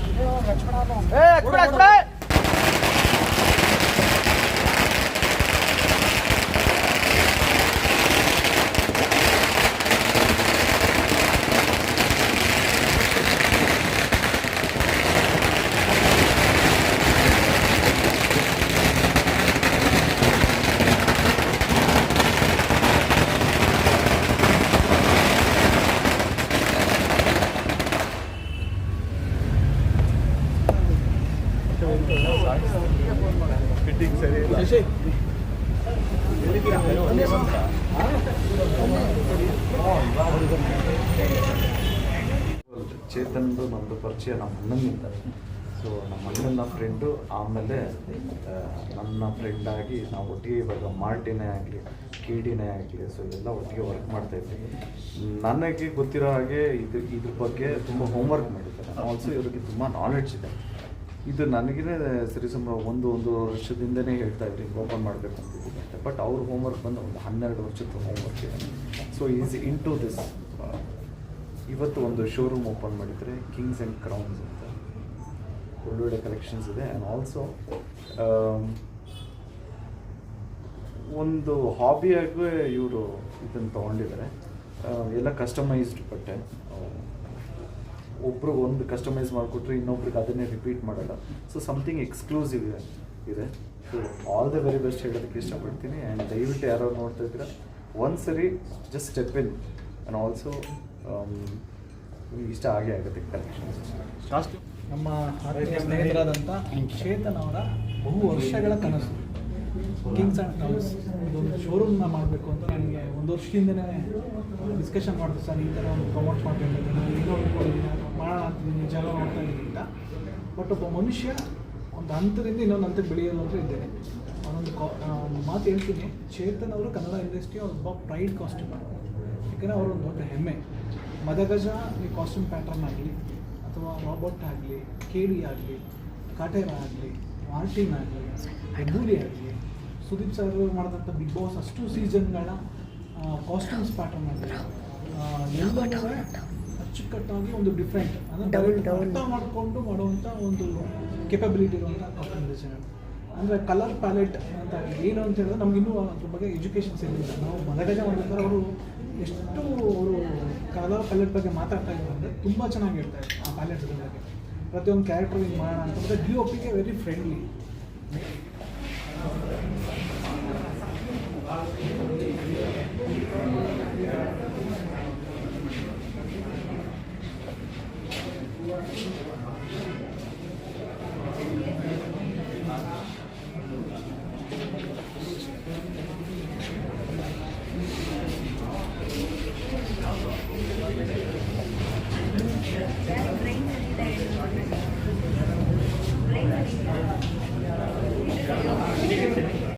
ए, कुड़ा, कुड़ा, ಚೇತನ್ದು ನಮ್ಮದು ಪರಿಚಯ ನಮ್ಮ ಅಣ್ಣನಿಂದ. ಸೊ ನಮ್ಮ ಅಣ್ಣನ ಫ್ರೆಂಡು ಆಮೇಲೆ ನನ್ನ ಫ್ರೆಂಡಾಗಿ ನಾವು ಒಟ್ಟಿಗೆ ಇವಾಗ ಮಾರ್ಟಿನೇ ಆಗಲಿ, ಕೀಡಿನೇ ಆಗಲಿ ಸೊ ಎಲ್ಲ ಒಟ್ಟಿಗೆ ವರ್ಕ್ ಮಾಡ್ತಾ ಇದ್ವಿ. ನನಗೆ ಗೊತ್ತಿರೋ ಹಾಗೆ ಇದು, ಇದ್ರ ಬಗ್ಗೆ ತುಂಬ ಹೋಮ್ವರ್ಕ್ ಮಾಡಿದ್ದಾರೆ. ಆಲ್ಸೋ ಇವರಿಗೆ ತುಂಬ ನಾಲೆಡ್ಜ್ ಇದೆ. ಇದು ನನಗೇ ಸರಿಸುಮಾರು ಒಂದು ಒಂದು ವರ್ಷದಿಂದನೇ ಹೇಳ್ತಾ ಇದ್ರಿ ಓಪನ್ ಮಾಡಬೇಕು ಅಂತಿದ್ದೀನಿ ಅಂತ. ಬಟ್ ಅವ್ರ ಹೋಮ್ವರ್ಕ್ ಬಂದು ಒಂದು ಹನ್ನೆರಡು ವರ್ಷದ ಹೋಮ್ವರ್ಕ್ ಇದೆ. So is into this ಇವತ್ತು ಒಂದು ಶೋರೂಮ್ ಓಪನ್ ಮಾಡಿದರೆ ಕಿಂಗ್ಸ್ ಆ್ಯಂಡ್ ಕ್ರೌನ್ಸ್ ಅಂತ. ಒಳ್ಳೊಳ್ಳೆ ಕಲೆಕ್ಷನ್ಸ್ ಇದೆ. ಆ್ಯಂಡ್ ಆಲ್ಸೋ ಒಂದು ಹಾಬಿಯಾಗೂ ಇವರು ಇದನ್ನು ತೊಗೊಂಡಿದ್ದಾರೆ. ಎಲ್ಲ ಕಸ್ಟಮೈಸ್ಡ್ ಬಟ್ಟೆ. ಒಬ್ರಿಗೆ ಒಂದು ಕಸ್ಟಮೈಸ್ ಮಾಡಿಕೊಟ್ರೆ ಇನ್ನೊಬ್ರಿಗೆ ಅದನ್ನೇ ರಿಪೀಟ್ ಮಾಡಲ್ಲ. ಸೊ ಸಮಥಿಂಗ್ ಎಕ್ಸ್ಕ್ಲೂಸಿವ್ ಇದೆ. ಇದೆ. So all the very best ಹೇಳೋದಕ್ಕೆ ಇಷ್ಟಪಡ್ತೀನಿ. ಆ್ಯಂಡ್ ದಯವಿಟ್ಟು ಯಾರೋ ನೋಡ್ತಾ ಇದ್ದೀರಾ ಒಂದು ಸರಿ just step in and also ನಿಮ್ಗೆ ಇಷ್ಟ ಆಗೇ ಆಗುತ್ತೆ ಕಲೆಕ್ಷನ್ಸ್ ನಮ್ಮ ಆರೋಗ್ಯ ಸ್ನೇಹಿತರಾದಂಥ ಚೇತನ್ ಅವರ ಬಹು ವರ್ಷಗಳ ಕನಸು. ಕಿಂಗ್ಸ್ ಆ್ಯಂಡ್ ಕಲರ್ಸ್ ಇದೊಂದು ಶೋರೂಮ್ನ ಮಾಡಬೇಕು ಅಂತ ನನಗೆ ಒಂದು ವರ್ಷದಿಂದನೇ ಡಿಸ್ಕಷನ್ ಮಾಡಿದ್ರು ಸರ್, ಈ ಥರ ಒಂದು ಪ್ರಮೋಟ್ ಮಾಡಬೇಕು ನಾನು ಈಗ ಅಂದ್ಕೊಂಡಿದ್ದೀನಿ ಮಾಡೋಣ ಅಂತಿದ್ದೀನಿ ಜನ ನೋಡ್ತಾ ಇದ್ದೀನಿ ಅಂತ ಬಟ್ ಒಬ್ಬ ಮನುಷ್ಯ ಒಂದು ಹಂತದಿಂದ ಇನ್ನೊಂದು ಹಂತಕ್ಕೆ ಬೆಳೆಯೋದು ಅಂತ ಇದ್ದೇನೆ. ಅವನೊಂದು ಮಾತು ಹೇಳ್ತೀನಿ. ಚೇತನ್ ಅವರು ಕನ್ನಡ ಇಂಡಸ್ಟ್ರಿ ಒಬ್ಬ ಪ್ರೈಡ್ ಕಾಸ್ಟ್ಯೂಮರ್ ಯಾಕಂದರೆ ಅವರೊಂದು ದೊಡ್ಡ ಹೆಮ್ಮೆ. ಮದಗಜ, ಈ ಕಾಸ್ಟ್ಯೂಮ್ ಪ್ಯಾಟರ್ನ್ ಆಗಲಿ, ಅಥವಾ ರಾಬರ್ಟ್ ಆಗಲಿ ಕೇಳಿ ಆಗಲಿ, ಕಾಟೇರ ಆಗಲಿ ಮಾರ್ಟಿನ್ ಆಗಲಿ ಹೆಬ್ಬೂಲಿ ಆಗಲಿ, ಸುದೀಪ್ ಸರ್ ಮಾಡಿದಂಥ ಬಿಗ್ ಬಾಸ್ ಅಷ್ಟು ಸೀಸನ್ಗಳ ಕಾಸ್ಟ್ಯೂಮ್ಸ್ ಪ್ಯಾಟರ್ನ್ ಆಗಲಿ ಎಲ್ಲವೂ ಅಚ್ಚುಕಟ್ಟಾಗಿ ಒಂದು ಡಿಫ್ರೆಂಟ್ ಅಂದರೆ ಅರ್ಥ ಮಾಡಿಕೊಂಡು ಮಾಡುವಂಥ ಒಂದು ಕೆಪಬಿಲಿಟಿ ಇರುವಂಥ ಡಿಸೈನರ್ ಅಂದರೆ ಕಲರ್ ಪ್ಯಾಲೆಟ್ ಅಂತ ಏನು ಅಂತ ಹೇಳಿದ್ರೆ ನಮ್ಗೆ ಇನ್ನೂ ಅದ್ರ ಬಗ್ಗೆ ಎಜುಕೇಷನ್ ಸಿಗಲಿಲ್ಲ. ನಾವು ಮದಗಜ ಮಾಡ್ಬೇಕಾದ್ರೆ ಅವರು ಎಷ್ಟು ಅವರು ಕಲರ್ ಪ್ಯಾಲೆಟ್ ಬಗ್ಗೆ ಮಾತಾಡ್ತಾ ಇದ್ದಾರೆ ಅಂದರೆ ತುಂಬ ಚೆನ್ನಾಗಿ ಹೇಳ್ತಾರೆ ಆ ಪ್ಯಾಲೆಟ್ಗಳ ಬಗ್ಗೆ. ಪ್ರತಿಯೊಂದು ಕ್ಯಾರೆಕ್ಟರ್ ಹಿಂಗೆ ಮಾಡೋಣ ಅಂತಂದರೆ ಡಿ ಒ ಪಿಗೆ ವೆರಿ ಫ್ರೆಂಡ್ಲಿ